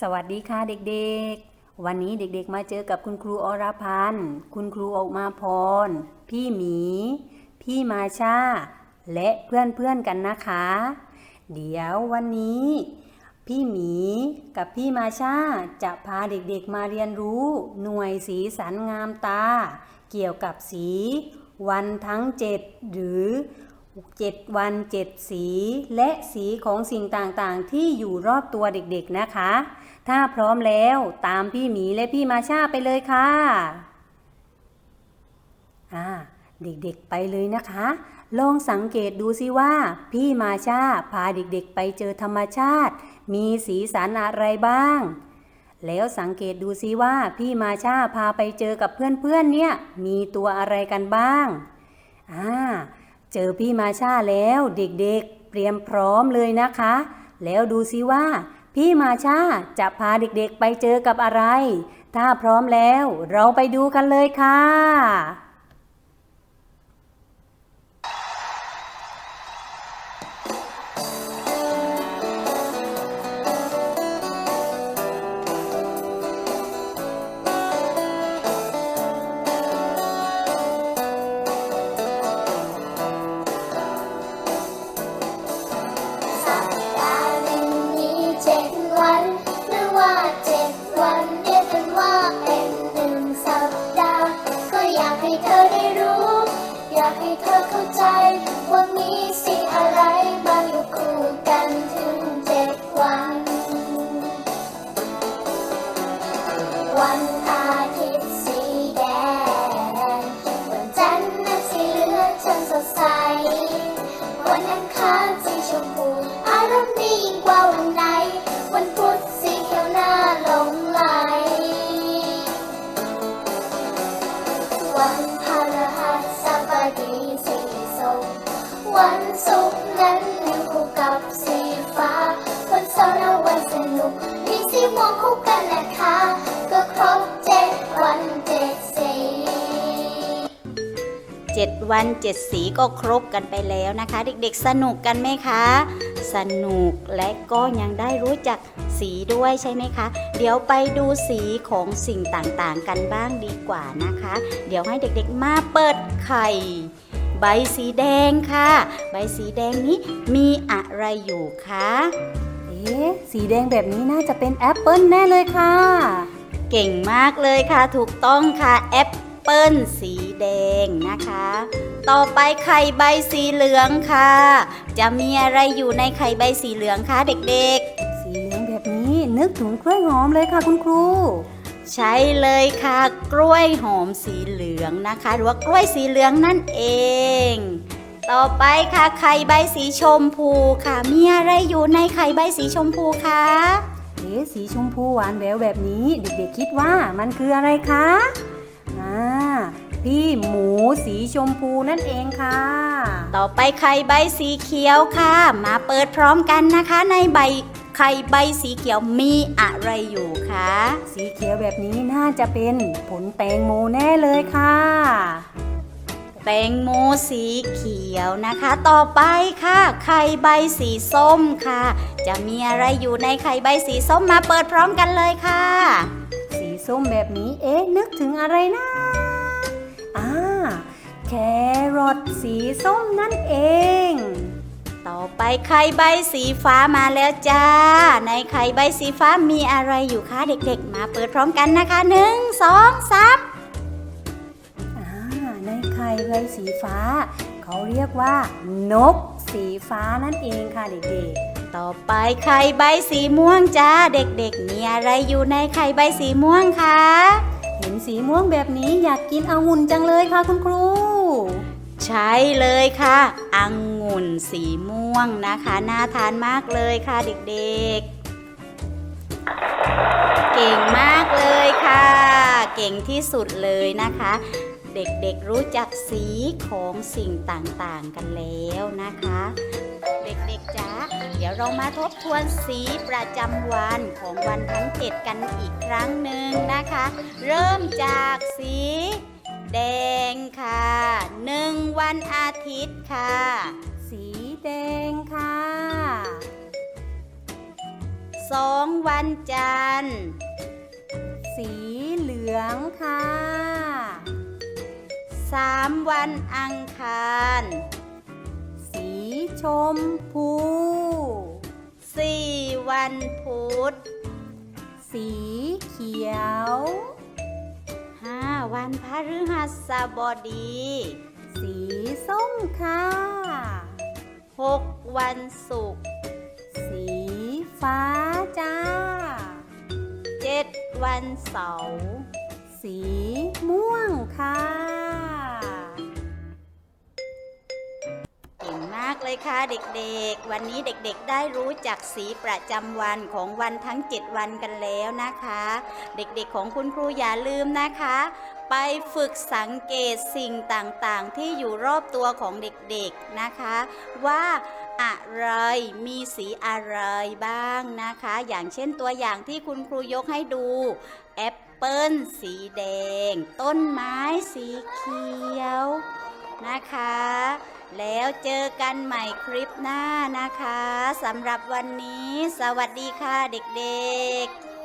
สวัสดีค่ะเด็กๆ วันนี้เด็กๆมาเจอกับคุณครูอรพันธ์คุณครูออกมาพร พี่หมี พี่มาชา และเพื่อนๆกันนะคะ เดี๋ยววันนี้ พี่หมีกับพี่มาชาจะพาเด็กๆมาเรียนรู้หน่วยสีสันงามตา เกี่ยวกับสี วันทั้งเจ็ดหรือเจ็ดวันเจ็ดสี และสีของสิ่งต่างๆ ที่อยู่รอบตัวเด็กๆนะคะ ถ้าพร้อมแล้วตามพี่หมีและพี่มาชาไปเลยค่ะอ่าเด็กๆไปเลยนะคะ ลองสังเกตดูสิว่า พี่มาชาพาเด็กๆไปเจอธรรมชาติ มีสีสันอะไรบ้าง แล้วสังเกตดูสิว่า พี่มาชาพาไปเจอกับเพื่อนๆเนี่ย มีตัวอะไรกันบ้างอ่าเจอพี่มาชาแล้วเด็กๆเตรียมพร้อมเลยนะคะ แล้วดูซิว่า พี่มาชาจะพาเด็กๆไปเจอกับอะไร ถ้าพร้อมแล้วเราไปดูกันเลยค่ะ ธอเข้าใจ ว่ามีสิ่งอะไรบางอยู่คู่กันถึงเจ็ดวัน วันอาทิตย์สีแดง วันจันทร์นั้นสีเหลืองช่างสดใส วันอังคารสีชมพูอารมณ์ดียิ่งกว่าวันไหน วันพุธสีเขียวหน้าหลงไหลวัน วันศุกร์นั้นอยู่คู่กับสีฟ้า วันเสาร์และวันสนุก มีสีม่วงคู่กันนะคะ ก็ครบเจ็ดวันเจ็ดสี7วัน7สีก็ครบกันไปแล้วนะคะ เด็กๆสนุกกันไหมคะ สนุกและก็ยังได้รู้จักสีด้วยใช่ไหมคะ เดี๋ยวไปดูสีของสิ่งต่างๆ กันบ้างดีกว่านะคะ เดี๋ยวให้เด็กๆมาเปิดไข่ ใบสีแดงค่ะ ใบสีแดงนี้มีอะไรอยู่คะเอ๊ะสีแดงแบบนี้น่าจะเป็นแอปเปิลแน่เลยค่ะ เก่งมากเลยค่ะ ถูกต้องค่ะแอปเปิลสีแดงนะคะ ต่อไปไข่ใบสีเหลืองค่ะ จะมีอะไรอยู่ในไข่ใบสีเหลืองคะเด็กสีเหลืองแบบนี้นึกถึงกล้วยหอมเลยค่ะคุณครูๆ ใช้เลยค่ะ กล้วยหอมสีเหลืองนะคะ หรือว่ากล้วยสีเหลืองนั่นเอง ต่อไปค่ะไข่ใบสีชมพูค่ะ มีอะไรอยู่ในไข่ใบสีชมพูคะเอ๊ะสีชมพูหวานแหววแบบนี้ เด็กๆคิดว่ามันคืออะไรคะอ่าพี่หมูสีชมพูนั่นเองค่ะ ต่อไปไข่ใบสีเขียวค่ะ มาเปิดพร้อมกันนะคะในใบ ไข่ใบสีเขียวมีอะไรอยู่คะ สีเขียวแบบนี้น่าจะเป็นผลแตงโมแน่เลยค่ะ แตงโมสีเขียวนะคะ ต่อไปค่ะ ไข่ใบสีส้มค่ะ จะมีอะไรอยู่ในไข่ใบสีส้มมาเปิดพร้อมกันเลยค่ะ สีส้มแบบนี้เอ๊ะนึกถึงอะไรนะอ่าแครอทสีส้มนั่นเอง ต่อไปไข่ใบสีฟ้ามาแล้วจ้า ในไข่ใบสีฟ้ามีอะไรอยู่คะเด็กๆ มาเปิดพร้อมกันนะคะหนึ่งสองสามอ่าในไข่ใบสีฟ้า เขาเรียกว่า นกสีฟ้านั่นเองค่ะเด็กต่อไปไข่ใบสีม่วงจ้า เด็กๆ มีอะไรอยู่ในไข่ใบสีม่วงคะๆเห็นสีม่วงแบบนี้อยากกินองุ่นจังเลยค่ะคุณครู ใช่เลยค่ะอังุ่นสีม่วงนะคะ น่าทานมากเลยค่ะเด็กๆ เก่งมากเลยค่ะ เก่งที่สุดเลยนะคะ เด็กๆรู้จักสีของสิ่งต่างๆกันแล้วนะคะ เด็กๆจ้าเดี๋ยวเรามาทบทวนสีประจำวันของวันทั้งเจ็ดกันอีกครั้งหนึ่งนะคะ เริ่มจากสี แดงค่ะ หนึ่งวันอาทิตย์ค่ะ สีแดงค่ะสองวันจันทร์ สีเหลืองค่ะสามวันอังคาร สีชมพูสี่วันพุธ สีเขียว วันพฤหัสบดี สีส้มค่ะหกวันศุกร์สีฟ้าจ้าเจ็ดวันเสาร์สีม่วงค่ะเก่งมากเลยค่ะเด็กๆ วันนี้เด็กๆได้รู้จักสีประจำวันของวันทั้ง 7 วันกันแล้วนะคะ เด็กๆของคุณครูอย่าลืมนะคะ ไปฝึกสังเกตสิ่งต่างๆ ที่อยู่รอบตัวของเด็กๆนะคะ ว่าอะไรมีสีอะไรบ้างนะคะ อย่างเช่นตัวอย่างที่คุณครูยกให้ดูแอปเปิ้ลสีแดง ต้นไม้สีเขียวนะคะ แล้วเจอกันใหม่คลิปหน้านะคะสำหรับวันนี้ สวัสดีค่ะเด็กๆ